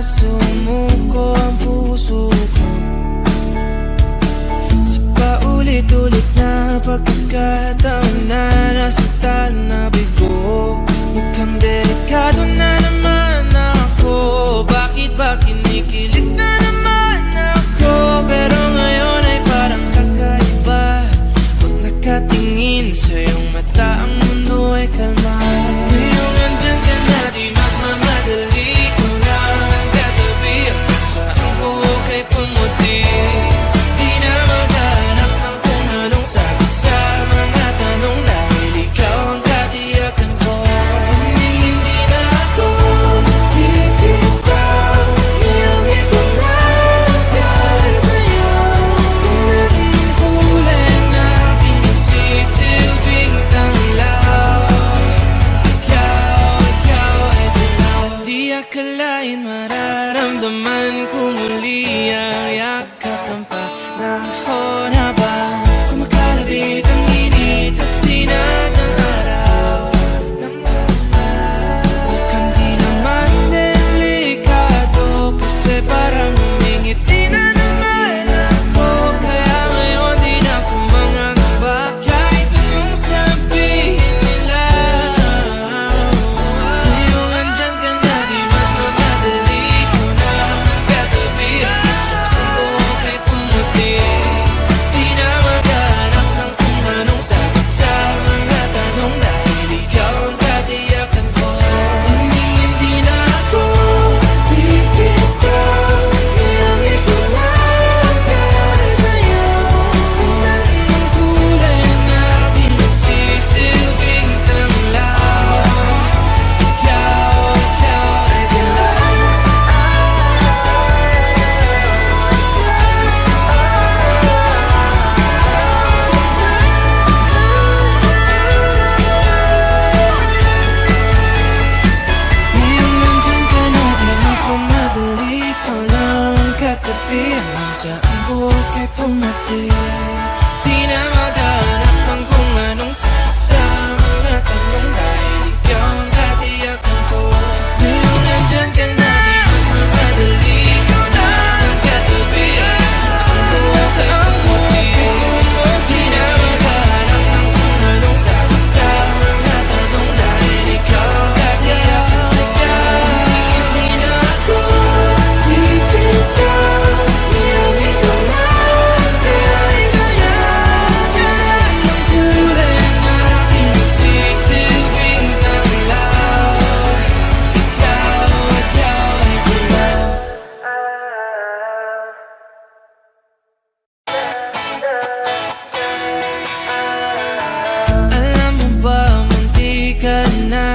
sumuko ko Sa paulit-ulit na pagkakataon na nasaktan na bigo Mukhang delikado na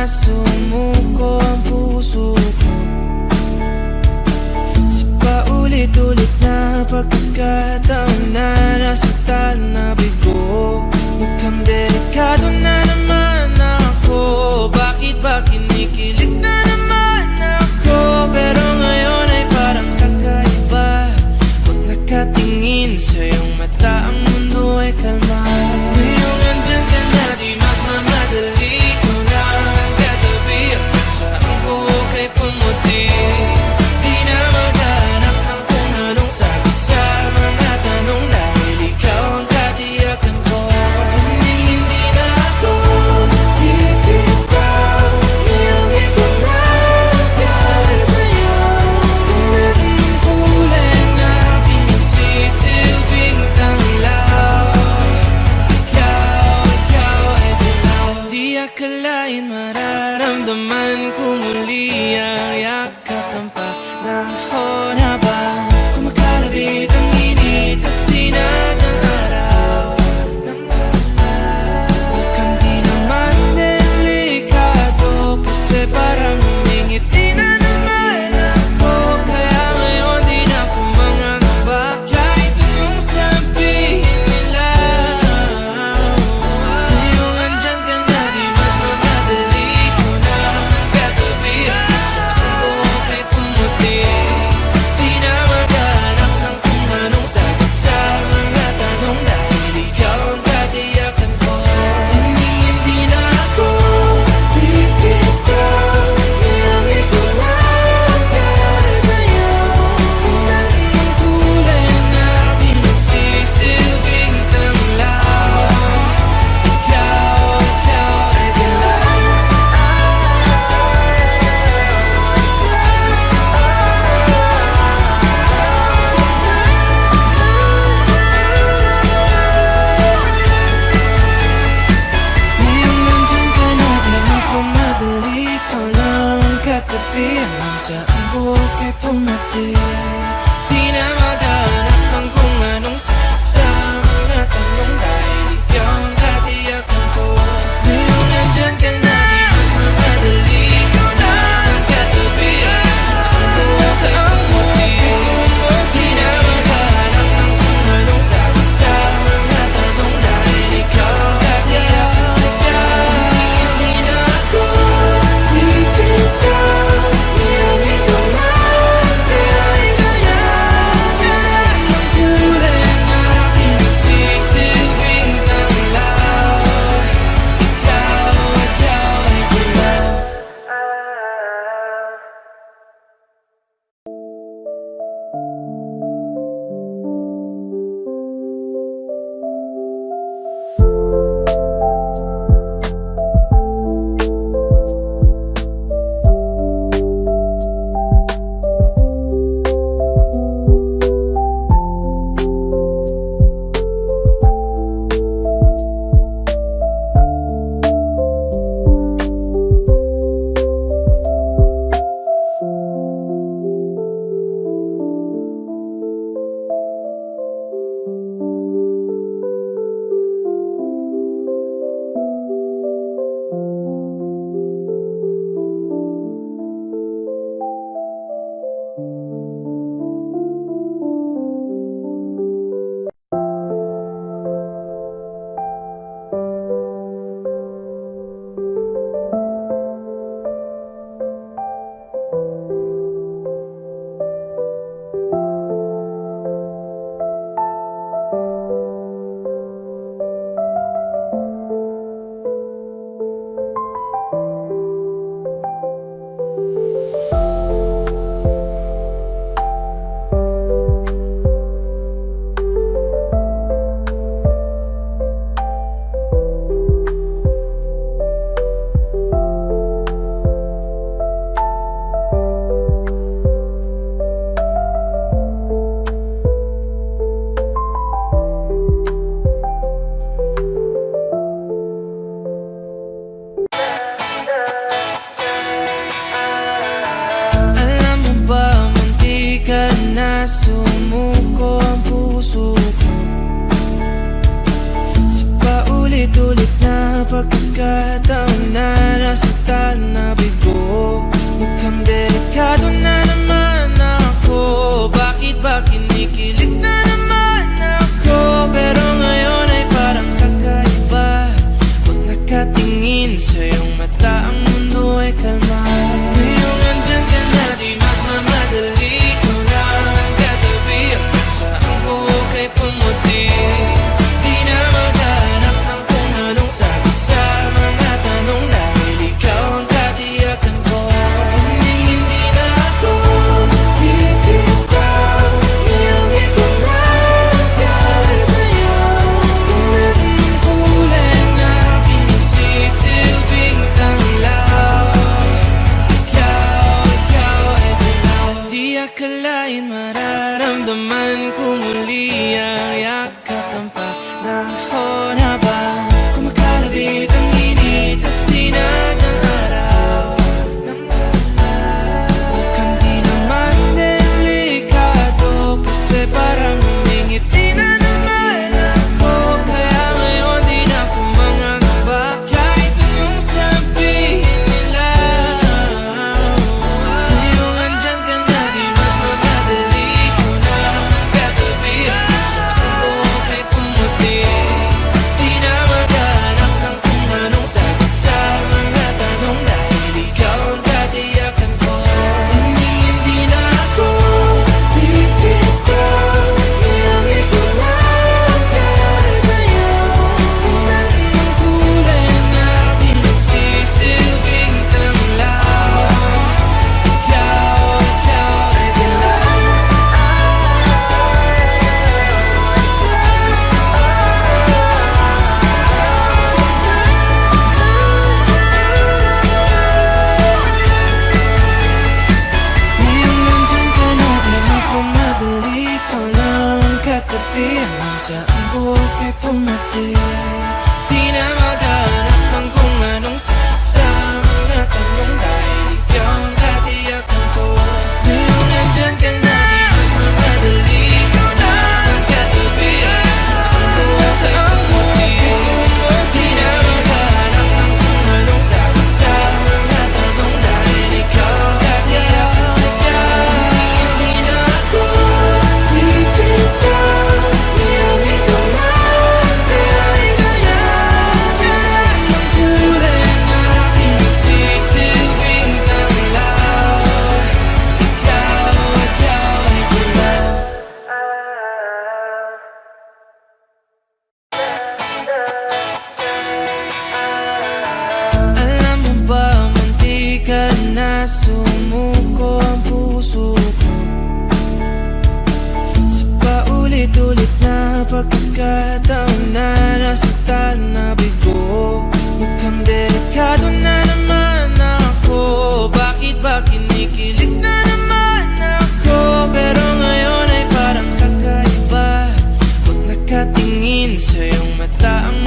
na sumuko ang puso ko. Sa paulit-ulit na pagkakataon na nasaktan na bigo Mukhang delikado na na sumuko puso ko. Sa paulit-ulit na pagkakataon na nasaktan na bigo Mukhang delikado na naman ako. Bakit ba kinig na ang puso ko Sa paulit-ulit na pagkakataon na nasaktan na bigo Mukhang delikado na naman ako. Bakit ba kinikilig na naman ako? Pero ngayon ay parang kakaiba. Huwag nakatingin sa iyong mata ang